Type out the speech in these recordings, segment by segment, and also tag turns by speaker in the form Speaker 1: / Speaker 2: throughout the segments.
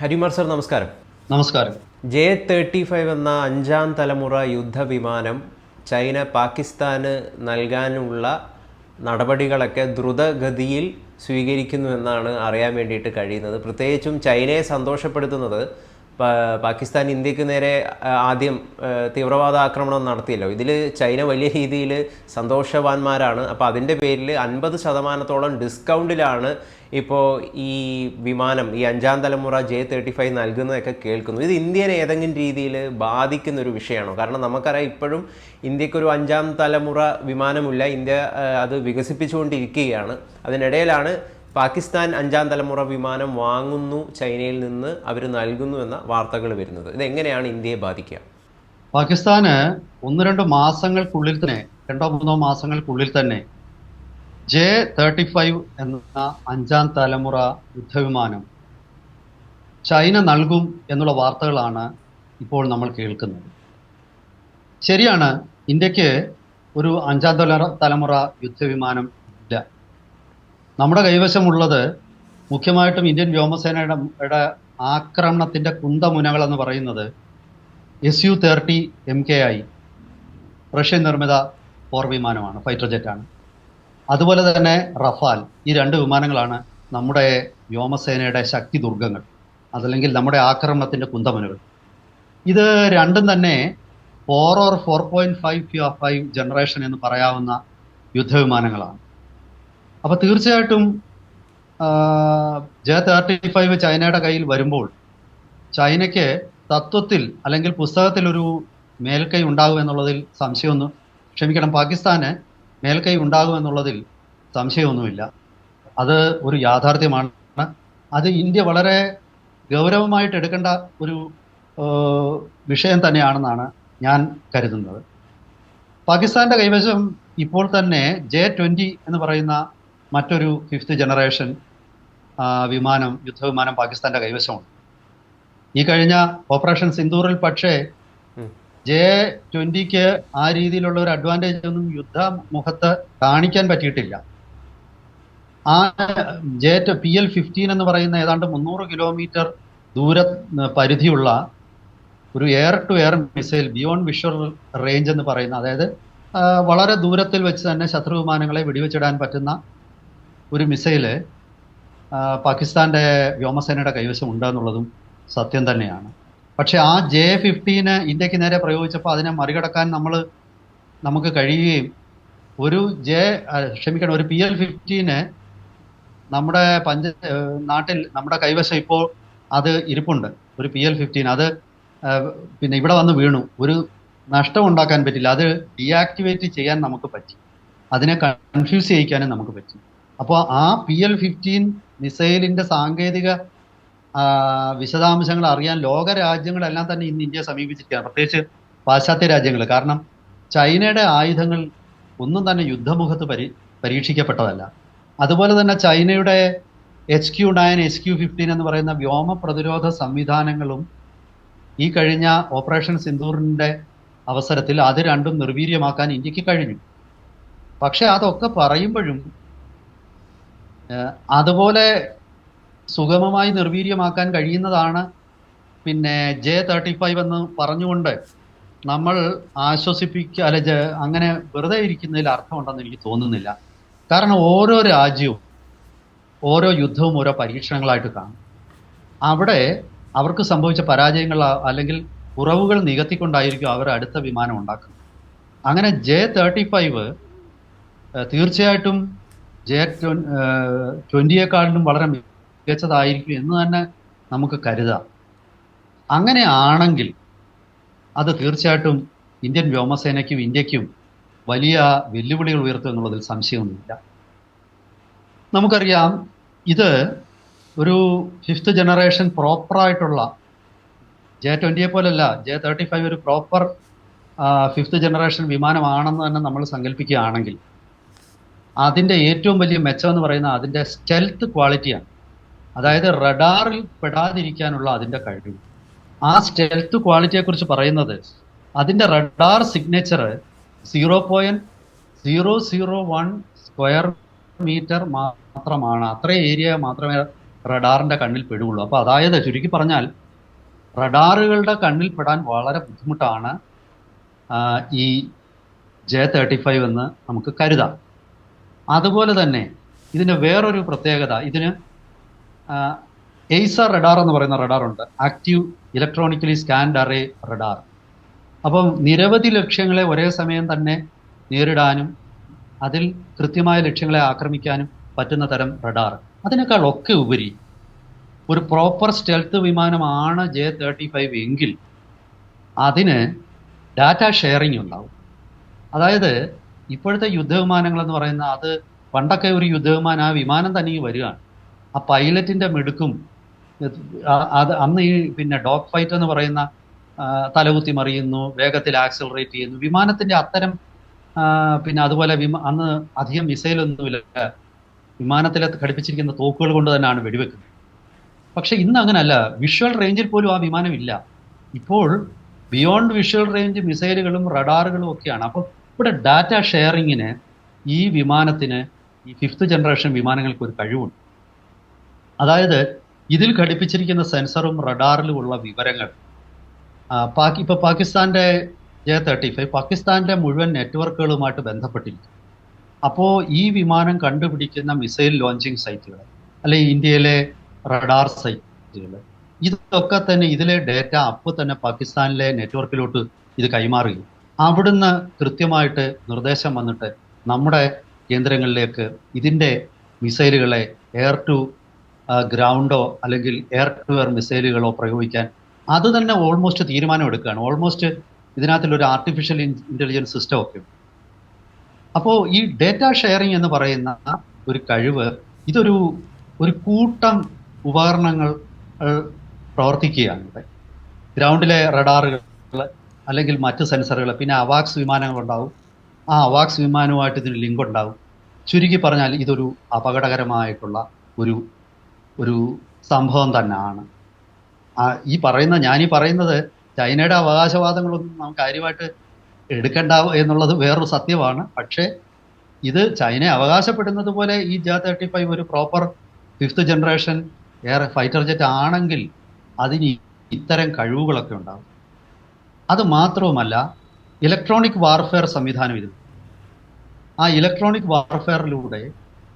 Speaker 1: ഹരിമാർ sir നമസ്കാരം.
Speaker 2: നമസ്കാരം.
Speaker 1: J thirty five എന്ന അഞ്ചാം തലമുറ യുദ്ധവിമാനം ചൈന പാകിസ്ഥാന് നൽകാനുള്ള നടപടികളൊക്കെ ദ്രുതഗതിയിൽ സ്വീകരിക്കുന്നു എന്നാണ് അറിയാൻ വേണ്ടിയിട്ട് കഴിയുന്നത്. പ്രത്യേകിച്ചും ചൈനയെ സന്തോഷപ്പെടുത്തുന്നത് പാകിസ്ഥാൻ ഇന്ത്യയ്ക്ക് നേരെ ആദ്യം തീവ്രവാദ ആക്രമണം നടത്തിയല്ലോ. ഇതിൽ ചൈന വലിയ രീതിയിൽ സന്തോഷവാന്മാരാണ്. അപ്പോൾ അതിന്റെ പേരിൽ അൻപത് ശതമാനത്തോളം ഡിസ്കൗണ്ടിലാണ് ഇപ്പോൾ ഈ വിമാനം ഈ അഞ്ചാം തലമുറ ജെ തേർട്ടി ഫൈവ് നൽകുന്നതൊക്കെ കേൾക്കുന്നു ഇത് ഇന്ത്യനെ ഏതെങ്കിലും രീതിയിൽ ബാധിക്കുന്ന ഒരു വിഷയമാണോ? കാരണം നമുക്കറിയാം ഇപ്പോഴും ഇന്ത്യക്കൊരു അഞ്ചാം തലമുറ വിമാനമില്ല. ഇന്ത്യ അത് വികസിപ്പിച്ചുകൊണ്ടിരിക്കുകയാണ്. അതിനിടയിലാണ് പാകിസ്ഥാൻ അഞ്ചാം തലമുറ വിമാനം വാങ്ങുന്നു ചൈനയിൽ നിന്ന് അവർ നൽകുന്നു എന്ന വാർത്തകൾ വരുന്നത്. ഇതെങ്ങനെയാണ് ഇന്ത്യയെ ബാധിക്കുക?
Speaker 2: പാകിസ്ഥാന് ഒന്ന് രണ്ട് മാസങ്ങൾക്കുള്ളിൽ തന്നെ രണ്ടോ മൂന്നോ മാസങ്ങൾക്കുള്ളിൽ തന്നെ ജെ തേർട്ടി ഫൈവ് എന്ന അഞ്ചാം തലമുറ യുദ്ധവിമാനം ചൈന നൽകും എന്നുള്ള വാർത്തകളാണ് ഇപ്പോൾ നമ്മൾ കേൾക്കുന്നത്. ശരിയാണ് ഇന്ത്യയ്ക്ക് ഒരു അഞ്ചാം തലമുറ യുദ്ധവിമാനം ഇല്ല. നമ്മുടെ കൈവശമുള്ളത് മുഖ്യമായിട്ടും ഇന്ത്യൻ വ്യോമസേനയുടെ ആക്രമണത്തിന്റെ കുന്തമുനകൾ എന്ന് പറയുന്നത് S U thirty M K I Russian നിർമ്മിത പോർ വിമാനമാണ് ഫൈറ്റർ ജെറ്റാണ്. അതുപോലെ തന്നെ റഫാൽ ഈ രണ്ട് വിമാനങ്ങളാണ് നമ്മുടെ വ്യോമസേനയുടെ ശക്തി ദുർഗങ്ങൾ അതല്ലെങ്കിൽ നമ്മുടെ ആക്രമണത്തിന്റെ കുന്തമുനകൾ. ഇത് രണ്ടും തന്നെ four or four point five five generation എന്ന് പറയാവുന്ന യുദ്ധവിമാനങ്ങളാണ്. അപ്പൊ തീർച്ചയായിട്ടും ജെ തേർട്ടി ഫൈവ് ചൈനയുടെ കയ്യിൽ വരുമ്പോൾ ചൈനയ്ക്ക് തത്വത്തിൽ അല്ലെങ്കിൽ പുസ്തകത്തിൽ ഒരു മേൽക്കൈ ഉണ്ടാകും എന്നുള്ളതിൽ സംശയമൊന്നും ക്ഷമിക്കണം പാകിസ്ഥാന് മേൽക്കൈ ഉണ്ടാകും എന്നുള്ളതിൽ സംശയമൊന്നുമില്ല. അത് ഒരു യാഥാർത്ഥ്യമാണ്. അത് ഇന്ത്യ വളരെ ഗൗരവമായിട്ട് എടുക്കേണ്ട ഒരു വിഷയം തന്നെയാണെന്നാണ് ഞാൻ കരുതുന്നത്. പാകിസ്ഥാന്റെ കൈവശം ഇപ്പോൾ തന്നെ ജെ ട്വന്റി എന്ന് പറയുന്ന മറ്റൊരു ഫിഫ്ത്ത് ജനറേഷൻ വിമാനം യുദ്ധവിമാനം പാകിസ്ഥാന്റെ കൈവശമുണ്ട് ഈ കഴിഞ്ഞ ഓപ്പറേഷൻ സിന്ദൂറിൽ പക്ഷേ ജെ ട്വന്റിക്ക് ആ രീതിയിലുള്ള ഒരു അഡ്വാന്റേജ് ഒന്നും യുദ്ധ മുഖത്ത് കാണിക്കാൻ പറ്റിയിട്ടില്ല. ആ ജെ പി എൽ ഫിഫ്റ്റീൻ എന്ന് പറയുന്ന ഏതാണ്ട് മുന്നൂറ് കിലോമീറ്റർ ദൂര പരിധിയുള്ള ഒരു air to air missile beyond visual range എന്ന് പറയുന്ന അതായത് വളരെ ദൂരത്തിൽ വെച്ച് തന്നെ ശത്രു വിമാനങ്ങളെ വെടിവെച്ചിടാൻ പറ്റുന്ന ഒരു മിസൈൽ പാകിസ്ഥാന്റെ വ്യോമസേനയുടെ കൈവശം ഉണ്ടെന്നുള്ളതും സത്യം തന്നെയാണ്. പക്ഷെ ആ ജെ ഫിഫ്റ്റീന് ഇന്ത്യയ്ക്ക് നേരെ പ്രയോഗിച്ചപ്പോൾ അതിനെ മറികടക്കാൻ നമ്മൾ നമുക്ക് കഴിയുകയും ഒരു ജെ ക്ഷമിക്കണം ഒരു പി എൽ ഫിഫ്റ്റീന് നമ്മുടെ പഞ്ച നാട്ടിൽ നമ്മുടെ കൈവശം ഇപ്പോൾ അത് ഇരിപ്പുണ്ട്. ഒരു പി എൽ ഫിഫ്റ്റീൻ അത് പിന്നെ ഇവിടെ വന്ന് വീണു. ഒരു നഷ്ടം ഉണ്ടാക്കാൻ പറ്റില്ല. അത് ഡീആക്ടിവേറ്റ് ചെയ്യാൻ നമുക്ക് പറ്റി. അതിനെ കൺഫ്യൂസ് ചെയ്യിക്കാനും നമുക്ക് പറ്റി. അപ്പോൾ ആ പി എൽ ഫിഫ്റ്റീൻ മിസൈലിന്റെ സാങ്കേതിക വിശദാംശങ്ങൾ അറിയാൻ ലോക രാജ്യങ്ങളെല്ലാം തന്നെ ഇന്ന് ഇന്ത്യയെ സമീപിച്ചിരിക്കുകയാണ്. പ്രത്യേകിച്ച് പാശ്ചാത്യ രാജ്യങ്ങൾ കാരണം ചൈനയുടെ ആയുധങ്ങൾ ഒന്നും തന്നെ യുദ്ധമുഖത്ത് പരി പരീക്ഷിക്കപ്പെട്ടതല്ല. അതുപോലെ തന്നെ ചൈനയുടെ H Q nine H Q fifteen എന്ന് പറയുന്ന വ്യോമ പ്രതിരോധ സംവിധാനങ്ങളും ഈ കഴിഞ്ഞ ഓപ്പറേഷൻ സിന്ദൂറിന്റെ അവസരത്തിൽ അത് രണ്ടും നിർവീര്യമാക്കാൻ ഇന്ത്യയ്ക്ക് കഴിഞ്ഞു. പക്ഷേ അതൊക്കെ പറയുമ്പോഴും അതുപോലെ സുഗമമായി നിർവീര്യമാക്കാൻ കഴിയുന്നതാണ് പിന്നെ ജെ തേർട്ടി ഫൈവ് എന്ന് പറഞ്ഞുകൊണ്ട് നമ്മൾ ആശ്വസിപ്പിക്കുക അല്ലെ അങ്ങനെ വെറുതെ ഇരിക്കുന്നതിൽ അർത്ഥമുണ്ടെന്ന് എനിക്ക് തോന്നുന്നില്ല. കാരണം ഓരോ രാജ്യവും ഓരോ യുദ്ധവും ഓരോ പരീക്ഷണങ്ങളായിട്ട് കാണും. അവിടെ അവർക്ക് സംഭവിച്ച പരാജയങ്ങൾ അല്ലെങ്കിൽ കുറവുകൾ നികത്തിക്കൊണ്ടായിരിക്കും അവർ അടുത്ത വിമാനം ഉണ്ടാക്കുന്നത്. അങ്ങനെ ജെ തേർട്ടി ഫൈവ് തീർച്ചയായിട്ടും ജെ ട്വന്റിയെക്കാളിലും വളരെ മികച്ചതായിരിക്കും എന്ന് തന്നെ നമുക്ക് കരുതാം. അങ്ങനെ ആണെങ്കിൽ അത് തീർച്ചയായിട്ടും ഇന്ത്യൻ വ്യോമസേനയ്ക്കും ഇന്ത്യക്കും വലിയ വെല്ലുവിളികൾ ഉയർത്തും എന്നുള്ളതിൽ സംശയമൊന്നുമില്ല. നമുക്കറിയാം ഇത് ഒരു ഫിഫ്ത്ത് ജനറേഷൻ പ്രോപ്പറായിട്ടുള്ള ജെ ട്വന്റിയെ പോലല്ല ജെ തേർട്ടി ഫൈവ് ഒരു പ്രോപ്പർ ഫിഫ്ത്ത് ജനറേഷൻ വിമാനമാണെന്ന് തന്നെ നമ്മൾ സങ്കല്പിക്കുകയാണെങ്കിൽ അതിന്റെ ഏറ്റവും വലിയ മെച്ചം എന്ന് പറയുന്നത് അതിന്റെ സ്റ്റെൽത്ത് ക്വാളിറ്റിയാണ് അതായത് റഡാറിൽ പെടാതിരിക്കാനുള്ള അതിന്റെ കഴിവ്. ആ സ്റ്റെൽത്ത് ക്വാളിറ്റിയെ കുറിച്ച് പറയുന്നത് അതിന്റെ radar signature zero point zero zero one square metre മാത്രമാണ്. അത്ര ഏരിയ മാത്രമേ റഡാറിന്റെ കണ്ണിൽ പെടുകയുള്ളൂ. അപ്പോൾ അതായത് ചുരുക്കി പറഞ്ഞാൽ റഡാറുകളുടെ കണ്ണിൽ പെടാൻ വളരെ ബുദ്ധിമുട്ടാണ് ഈ ജെ തേർട്ടി ഫൈവ് എന്ന് നമുക്ക് കരുതാം. അതുപോലെ തന്നെ ഇതിന് വേറൊരു പ്രത്യേകത ഇതിന് എയ്സർ റഡാർ എന്ന് പറയുന്ന റഡാർ ഉണ്ട്. Active electronically scanned array radar അപ്പം നിരവധി ലക്ഷ്യങ്ങളെ ഒരേ സമയം തന്നെ നേരിടാനും അതിൽ കൃത്യമായ ലക്ഷ്യങ്ങളെ ആക്രമിക്കാനും പറ്റുന്ന തരം റഡാർ അതിനേക്കാൾ ഒക്കെ ഉപരി ഒരു പ്രോപ്പർ സ്റ്റെൽത്ത് വിമാനമാണ് ജെ തേർട്ടി ഫൈവ് എങ്കിൽ അതിന് ഡാറ്റ ഷെയറിംഗ് ഉണ്ടാവും. അതായത് ഇപ്പോഴത്തെ യുദ്ധവിമാനങ്ങൾ എന്ന് പറയുന്ന അത് പണ്ടൊക്കെ ഒരു യുദ്ധവിമാനം ആ വിമാനം തന്നെ വരികയാണ്. ആ പൈലറ്റിന്റെ മിടുക്കും അത് അന്ന് ഈ പിന്നെ ഡോഗ് ഫൈറ്റ് എന്ന് പറയുന്ന തലകുത്തി മറിയുന്നു വേഗത്തിൽ ആക്സിലറേറ്റ് ചെയ്യുന്നു. വിമാനത്തിന്റെ അത്തരം പിന്നെ അതുപോലെ വിമ അന്ന് അധികം മിസൈലൊന്നുമില്ല. വിമാനത്തിൽ ഘടിപ്പിച്ചിരിക്കുന്ന തോക്കുകൾ കൊണ്ട് തന്നെയാണ് വെടിവെക്കുന്നത്. പക്ഷെ ഇന്ന് അങ്ങനല്ല. വിഷ്വൽ റേഞ്ചിൽ പോലും ആ വിമാനം ഇല്ല. ഇപ്പോൾ ബിയോണ്ട് വിഷ്വൽ റേഞ്ച് മിസൈലുകളും റഡാറുകളും ഒക്കെയാണ്. അപ്പോൾ ഇവിടെ ഡാറ്റ ഷെയറിങ്ങിന് ഈ വിമാനത്തിന് ഈ ഫിഫ്ത്ത് ജനറേഷൻ വിമാനങ്ങൾക്ക് ഒരു കഴിവുണ്ട്. അതായത് ഇതിൽ ഘടിപ്പിച്ചിരിക്കുന്ന സെൻസറും റഡാറിലും ഉള്ള വിവരങ്ങൾ പാകി ഇപ്പോൾ പാകിസ്ഥാന്റെ ജെ തേർട്ടി ഫൈവ് പാകിസ്ഥാന്റെ മുഴുവൻ നെറ്റ്വർക്കുകളുമായിട്ട് ബന്ധപ്പെട്ടിരിക്കും അപ്പോൾ ഈ വിമാനം കണ്ടുപിടിക്കുന്ന മിസൈൽ ലോഞ്ചിങ് സൈറ്റുകൾ അല്ലെങ്കിൽ ഇന്ത്യയിലെ റഡാർ സൈറ്റുകൾ ഇതൊക്കെ തന്നെ ഇതിലെ ഡേറ്റ അപ്പോൾ തന്നെ പാകിസ്ഥാനിലെ നെറ്റ്വർക്കിലോട്ട് ഇത് കൈമാറുകയും അവിടുന്ന് കൃത്യമായിട്ട് നിർദ്ദേശം വന്നിട്ട് നമ്മുടെ കേന്ദ്രങ്ങളിലേക്ക് ഇതിന്റെ മിസൈലുകളെ എയർ ടു ഗ്രൗണ്ടോ അല്ലെങ്കിൽ എയർ ടു എയർ മിസൈലുകളോ പ്രയോഗിക്കാൻ അത് തന്നെ ഓൾമോസ്റ്റ് തീരുമാനം എടുക്കുകയാണ്. ഓൾമോസ്റ്റ് ഇതിനകത്തുള്ളൊരു ആർട്ടിഫിഷ്യൽ ഇന്റലിജൻസ് സിസ്റ്റം ഒക്കെ അപ്പോൾ ഈ ഡേറ്റ ഷെയറിംഗ് എന്ന് പറയുന്ന ഒരു കഴിവ് ഇതൊരു ഒരു കൂട്ടം ഉപകരണങ്ങൾ പ്രവർത്തിക്കുകയാണ് ഇവിടെ. ഗ്രൗണ്ടിലെ റഡാറുകൾ അല്ലെങ്കിൽ മറ്റ് സെൻസറുകൾ പിന്നെ അവാക്സ് വിമാനങ്ങളുണ്ടാവും. ആ അവാക്സ് വിമാനവുമായിട്ട് ഇതിന് ലിങ്ക് ഉണ്ടാവും ചുരുക്കി പറഞ്ഞാൽ ഇതൊരു അപകടകരമായിട്ടുള്ള ഒരു ഒരു സംഭവം തന്നെയാണ്. ഈ പറയുന്ന ഞാനീ പറയുന്നത് ചൈനയുടെ അവകാശവാദങ്ങളൊന്നും നാം കാര്യമായിട്ട് എടുക്കണ്ട എന്നുള്ളത് വേറൊരു സത്യമാണ്. പക്ഷേ ഇത് ചൈന അവകാശപ്പെടുന്നത് പോലെ ഈ ജ തേർട്ടി ഫൈവ് ഒരു proper fifth generation air fighter jet ആണെങ്കിൽ അതിന് ഇത്തരം കഴിവുകളൊക്കെ ഉണ്ടാവും. അത് മാത്രവുമല്ല ഇലക്ട്രോണിക് വാർഫെയർ സംവിധാനം ഇത്. ആ ഇലക്ട്രോണിക് വാർഫെയറിലൂടെ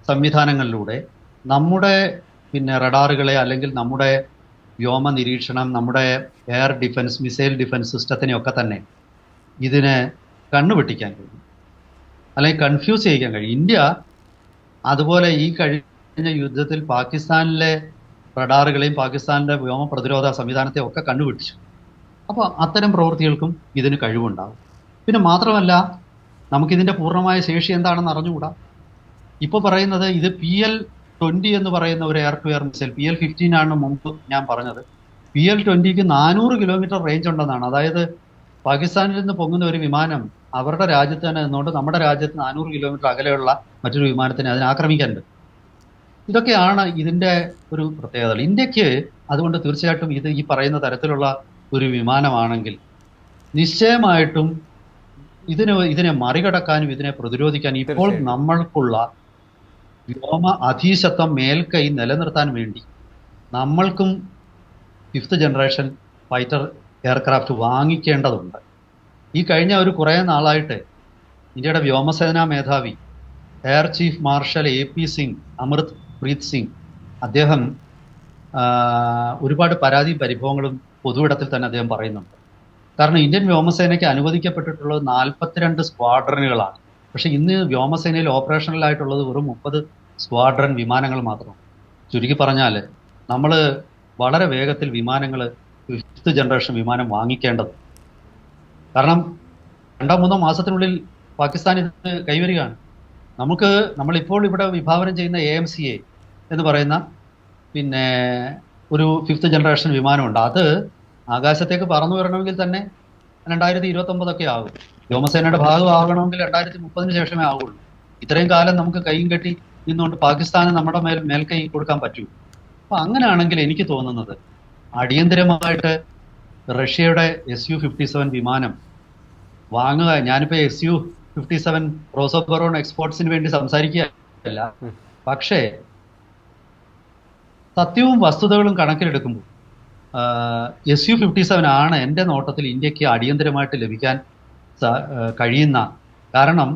Speaker 2: സംവിധാനങ്ങളിലൂടെ നമ്മുടെ പിന്നെ റഡാറുകളെ അല്ലെങ്കിൽ നമ്മുടെ വ്യോമ നിരീക്ഷണം നമ്മുടെ എയർ ഡിഫൻസ് മിസൈൽ ഡിഫൻസ് സിസ്റ്റത്തിനെയൊക്കെ തന്നെ ഇതിനെ കണ്ണുപെട്ടിക്കാൻ കഴിയും. അല്ലെങ്കിൽ കൺഫ്യൂസ് ചെയ്യിക്കാൻ കഴിയും. ഇന്ത്യ അതുപോലെ ഈ കഴിഞ്ഞ യുദ്ധത്തിൽ പാകിസ്ഥാനിലെ റഡാറുകളെയും പാകിസ്ഥാനിലെ വ്യോമ പ്രതിരോധ സംവിധാനത്തെയും ഒക്കെ കണ്ണുവെട്ടിച്ചു അപ്പോൾ അത്തരം പ്രവൃത്തികൾക്കും ഇതിന് കഴിവുണ്ടാകും പിന്നെ മാത്രമല്ല നമുക്കിതിന്റെ പൂർണമായ ശേഷി എന്താണെന്ന് അറിഞ്ഞുകൂടാ? ഇപ്പോൾ പറയുന്നത് ഇത് പി എൽ ട്വന്റി എന്ന് പറയുന്ന ഒരു air to air missile P L fifteen ആണ് മുമ്പ് ഞാൻ പറഞ്ഞത്. പി എൽ ട്വന്റിക്ക് നാനൂറ് കിലോമീറ്റർ റേഞ്ച് ഉണ്ടെന്നാണ്. അതായത് പാകിസ്ഥാനിൽ നിന്ന് പൊങ്ങുന്ന ഒരു വിമാനം അവരുടെ രാജ്യത്ത് തന്നെ നിന്നുകൊണ്ട് നമ്മുടെ രാജ്യത്ത് നാനൂറ് കിലോമീറ്റർ അകലെയുള്ള മറ്റൊരു വിമാനത്തിനെ അതിനെ ആക്രമിക്കാനുണ്ട്. ഇതൊക്കെയാണ് ഇതിന്റെ ഒരു പ്രത്യേകത ഇന്ത്യയ്ക്ക് അതുകൊണ്ട് തീർച്ചയായിട്ടും ഇത് ഈ പറയുന്ന തരത്തിലുള്ള ഒരു വിമാനമാണെങ്കിൽ നിശ്ചയമായിട്ടും ഇതിന് ഇതിനെ മറികടക്കാനും ഇതിനെ പ്രതിരോധിക്കാനും ഇപ്പോൾ നമ്മൾക്കുള്ള വ്യോമ അധീശത്വം മേൽക്കൈ നിലനിർത്താൻ വേണ്ടി നമ്മൾക്കും ഫിഫ്ത്ത് ജനറേഷൻ ഫൈറ്റർ എയർക്രാഫ്റ്റ് വാങ്ങിക്കേണ്ടതുണ്ട്. ഈ കഴിഞ്ഞ ഒരു കുറേ നാളായിട്ട് ഇന്ത്യയുടെ വ്യോമസേനാ മേധാവി air chief marshal A P Singh Amrit Preet Singh അദ്ദേഹം ഒരുപാട് പരാതി പരിഭവങ്ങളും പൊതുവിടത്തിൽ തന്നെ അദ്ദേഹം പറയുന്നുണ്ട്. കാരണം ഇന്ത്യൻ വ്യോമസേനയ്ക്ക് അനുവദിക്കപ്പെട്ടിട്ടുള്ളത് നാൽപ്പത്തിരണ്ട് സ്ക്വാഡ്രനുകളാണ്. പക്ഷെ ഇന്ന് വ്യോമസേനയിൽ ഓപ്പറേഷണലായിട്ടുള്ളത് വെറും മുപ്പത് സ്ക്വാഡ്രൻ വിമാനങ്ങൾ മാത്രം ചുരുക്കി പറഞ്ഞാൽ നമ്മൾ വളരെ വേഗത്തിൽ വിമാനങ്ങൾ ഫിഫ്ത്ത് ജനറേഷൻ വിമാനം വാങ്ങിക്കേണ്ടത്. കാരണം രണ്ടോ മൂന്നോ മാസത്തിനുള്ളിൽ പാകിസ്ഥാൻ ഇത് കൈവരികയാണ്. നമുക്ക് നമ്മളിപ്പോൾ ഇവിടെ വിഭാവനം ചെയ്യുന്ന എ എം സി എ എന്ന് പറയുന്ന പിന്നെ ഒരു ഫിഫ്ത്ത് ജനറേഷൻ വിമാനമുണ്ട്. അത് ആകാശത്തേക്ക് പറന്നു വരണമെങ്കിൽ തന്നെ രണ്ടായിരത്തി ഇരുപത്തൊമ്പതൊക്കെ ആകും. വ്യോമസേനയുടെ ഭാഗമാകണമെങ്കിൽ രണ്ടായിരത്തി മുപ്പതിന് ശേഷമേ ആവുള്ളൂ. ഇത്രയും കാലം നമുക്ക് കൈയും കെട്ടി നിന്നുകൊണ്ട് പാകിസ്ഥാന് നമ്മുടെ മേൽ മേൽക്കൈ കൊടുക്കാൻ പറ്റൂ. അപ്പൊ അങ്ങനെയാണെങ്കിൽ എനിക്ക് തോന്നുന്നത് അടിയന്തരമായിട്ട് റഷ്യയുടെ എസ് യു ഫിഫ്റ്റി സെവൻ വിമാനം വാങ്ങുക. ഞാനിപ്പോ S U fifty seven Rosoboron എക്സ്പോർട്സിന് വേണ്ടി സംസാരിക്കുകയല്ല. പക്ഷേ സത്യവും വസ്തുതകളും കണക്കിലെടുക്കുമ്പോൾ എസ് യു ഫിഫ്റ്റി സെവൻ ആണ് എന്റെ നോട്ടത്തിൽ ഇന്ത്യയ്ക്ക് അടിയന്തരമായിട്ട് ലഭിക്കാൻ കഴിയുന്ന. കാരണം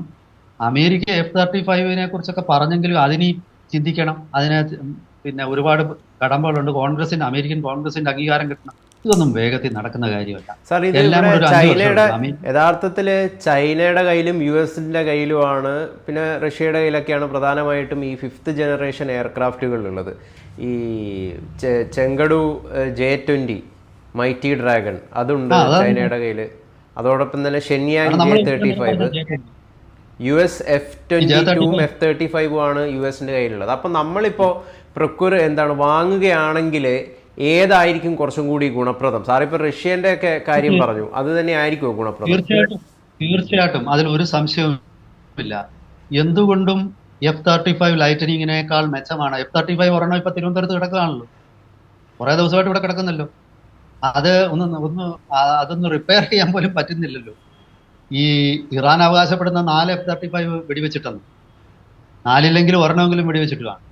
Speaker 2: അമേരിക്ക എഫ് തേർട്ടി ഫൈവിനെ കുറിച്ചൊക്കെ പറഞ്ഞെങ്കിലും അതിനി ചിന്തിക്കണം. അതിന് പിന്നെ ഒരുപാട് കടമ്പകളുണ്ട്. കോൺഗ്രസിന്റെ അമേരിക്കൻ കോൺഗ്രസിന്റെ അംഗീകാരം കിട്ടണം. ഇതൊന്നും വേഗത്തിൽ നടക്കുന്ന കാര്യമല്ല.
Speaker 1: സാർ ഇത് ചൈനയുടെ യഥാർത്ഥത്തിൽ ചൈനയുടെ കയ്യിലും യു എസിന്റെ കയ്യിലുമാണ് പിന്നെ റഷ്യയുടെ കയ്യിലൊക്കെയാണ് പ്രധാനമായിട്ടും ഈ ഫിഫ്ത്ത് ജനറേഷൻ എയർക്രാഫ്റ്റുകൾ ഉള്ളത് ഈ Chengdu J twenty mighty dragon അതുണ്ട് ചൈനയുടെ കയ്യിൽ അതോടൊപ്പം തന്നെ Shenyang J thirty five. U S F twenty ടൂവും എഫ് തേർട്ടി ഫൈവും ആണ് യു എസിന്റെ കയ്യിലുള്ളത്. അപ്പം നമ്മളിപ്പോൾ പ്രൊക്യൂർ എന്താണ് വാങ്ങുകയാണെങ്കിൽ ഏതായിരിക്കും കുറച്ചും കൂടി ഗുണപ്രദം? സാർ ഇപ്പൊ റഷ്യന്റെ ഒക്കെ കാര്യം പറഞ്ഞു. അത് തന്നെ ആയിരിക്കുമോ ഗുണപ്രദം?
Speaker 2: തീർച്ചയായിട്ടും തീർച്ചയായിട്ടും. അതിൽ ഒരു സംശയവുമില്ല. എന്തുകൊണ്ടും എഫ് തേർട്ടി ഫൈവ് ലൈറ്റനിങ്ങിനേക്കാൾ മെച്ചമാണ്. എഫ് തേർട്ടി ഫൈവ് ഒരെണ്ണം ഇപ്പൊ തിരുവനന്തപുരത്ത് കിടക്കുകയാണല്ലോ. കുറെ ദിവസമായിട്ട് ഇവിടെ കിടക്കുന്നല്ലോ. അത് ഒന്ന് ഒന്ന് അതൊന്ന് റിപ്പയർ ചെയ്യാൻ പോലും പറ്റുന്നില്ലല്ലോ. ഈ ഇറാൻ അവകാശപ്പെടുന്ന നാല് എഫ് തേർട്ടി ഫൈവ് വെടിവെച്ചിട്ടെന്ന്. നാലില്ലെങ്കിലും ഒരെണ്ണമെങ്കിലും വെടിവെച്ചിട്ടാണ്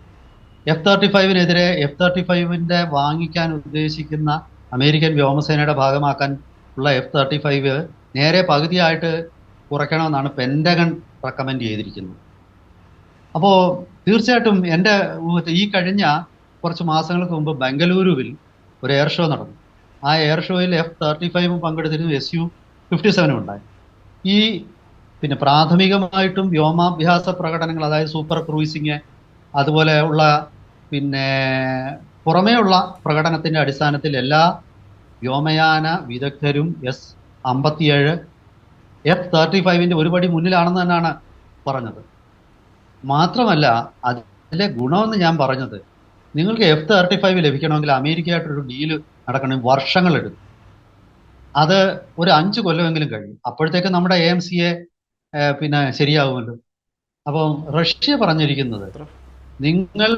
Speaker 2: എഫ് തേർട്ടി ഫൈവിനെതിരെ എഫ് തേർട്ടി ഫൈവിന്റെ വാങ്ങിക്കാൻ ഉദ്ദേശിക്കുന്ന അമേരിക്കൻ വ്യോമസേനയുടെ ഭാഗമാക്കാൻ ഉള്ള എഫ് തേർട്ടി ഫൈവ് നേരെ പകുതിയായിട്ട് കുറയ്ക്കണമെന്നാണ് പെൻഡഗൺ റെക്കമെൻഡ് ചെയ്തിരിക്കുന്നത്. അപ്പോൾ തീർച്ചയായിട്ടും എന്റെ ഈ കഴിഞ്ഞ കുറച്ച് മാസങ്ങൾക്ക് മുമ്പ് ബംഗളൂരുവിൽ ഒരു എയർ ഷോ നടന്നു. ആ എയർ ഷോയിൽ എഫ് തേർട്ടി ഫൈവും പങ്കെടുത്തിരുന്നു എസ് യു ഫിഫ്റ്റി സെവനും ഉണ്ടായി. ഈ പിന്നെ പ്രാഥമികമായിട്ടും വ്യോമാഭ്യാസ പ്രകടനങ്ങൾ അതായത് സൂപ്പർ ക്രൂയിസിങ് അതുപോലെ ഉള്ള പിന്നെ പുറമേയുള്ള പ്രകടനത്തിന്റെ അടിസ്ഥാനത്തിൽ എല്ലാ വ്യോമയാന വിദഗ്ധരും എസ് അമ്പത്തിയേഴ് എഫ് തേർട്ടി ഫൈവിന്റെ ഒരുപടി മുന്നിലാണെന്ന് തന്നെയാണ് പറഞ്ഞത്. മാത്രമല്ല അതിലെ ഗുണമെന്ന് ഞാൻ പറഞ്ഞത് നിങ്ങൾക്ക് എഫ് തേർട്ടി ഫൈവ് ലഭിക്കണമെങ്കിൽ അമേരിക്കയായിട്ടൊരു ഡീൽ നടക്കണം വർഷങ്ങളെടുക്കും. അത് ഒരു അഞ്ച് കൊല്ലമെങ്കിലും കഴിയും. അപ്പോഴത്തേക്ക് നമ്മുടെ എ എം സി എ പിന്നെ ശരിയാകുമല്ലോ അപ്പം റഷ്യ പറഞ്ഞിരിക്കുന്നത് നിങ്ങൾ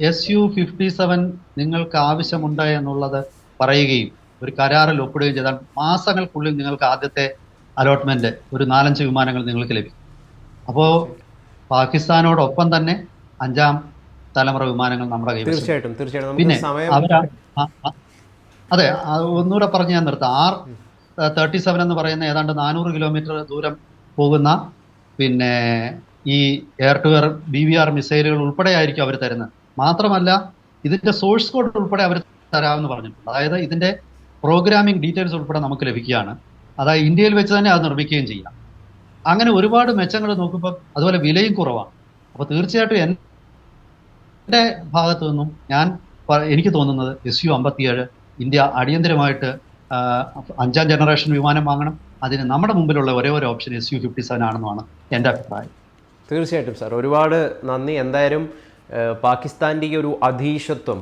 Speaker 2: എസ് യു ഫിഫ്റ്റി സെവൻ നിങ്ങൾക്ക് ആവശ്യമുണ്ട് എന്നുള്ളത് പറയുകയും ഒരു കരാറിൽ ഒപ്പിടുകയും ചെയ്താൽ മാസങ്ങൾക്കുള്ളിൽ നിങ്ങൾക്ക് ആദ്യത്തെ അലോട്ട്മെന്റ് ഒരു നാലഞ്ച് വിമാനങ്ങൾ നിങ്ങൾക്ക് ലഭിക്കും. അപ്പോൾ പാകിസ്ഥാനോടൊപ്പം തന്നെ അഞ്ചാം തലമുറ വിമാനങ്ങൾ നമ്മുടെ കയ്യിൽ
Speaker 1: തീർച്ചയായിട്ടും തീർച്ചയായിട്ടും.
Speaker 2: പിന്നെ അവരാ അതെ ഒന്നുകൂടെ പറഞ്ഞ് ഞാൻ നിർത്താം. ആർ തേർട്ടി സെവൻ എന്ന് പറയുന്ന ഏതാണ്ട് നാനൂറ് കിലോമീറ്റർ ദൂരം പോകുന്ന പിന്നെ ഈ air to air B V R മിസൈലുകൾ ഉൾപ്പെടെ ആയിരിക്കും അവർ തരുന്നത്. മാത്രമല്ല ഇതിന്റെ സോഴ്സ് കോഡ് ഉൾപ്പെടെ അവർ തരാമെന്ന് പറഞ്ഞിട്ടുണ്ട്. അതായത് ഇതിന്റെ പ്രോഗ്രാമിംഗ് ഡീറ്റെയിൽസ് ഉൾപ്പെടെ നമുക്ക് ലഭിക്കുകയാണ്. അതായത് ഇന്ത്യയിൽ വെച്ച് തന്നെ അത് നിർമ്മിക്കുകയും ചെയ്യാം. അങ്ങനെ ഒരുപാട് മെച്ചങ്ങൾ നോക്കുമ്പോൾ അതുപോലെ വിലയും കുറവാണ്. അപ്പോൾ തീർച്ചയായിട്ടും എന്റെ ഭാഗത്തു നിന്നും ഞാൻ എനിക്ക് തോന്നുന്നത് എസ് യു അമ്പത്തിയേഴ് ഇന്ത്യ അടിയന്തരമായിട്ട് അഞ്ചാം ജനറേഷൻ വിമാനം വാങ്ങണം. അതിന് നമ്മുടെ മുമ്പിലുള്ള ഒരേ ഒരു option S U fifty seven ആണെന്നാണ് എന്റെ അഭിപ്രായം.
Speaker 1: തീർച്ചയായിട്ടും സാർ. ഒരുപാട് നന്ദി. എന്തായാലും പാകിസ്ഥാന്റെ ഈ ഒരു അധീശത്വം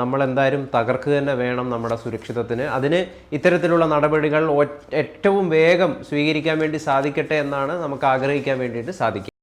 Speaker 1: നമ്മളെന്തായാലും തകർക്കുക തന്നെ വേണം നമ്മുടെ സുരക്ഷിതത്തിന്. അതിന് ഇത്തരത്തിലുള്ള നടപടികൾ ഏറ്റവും വേഗം സ്വീകരിക്കാൻ വേണ്ടി സാധിക്കട്ടെ എന്നാണ് നമുക്ക് ആഗ്രഹിക്കാൻ വേണ്ടിയിട്ട് സാധിക്കുക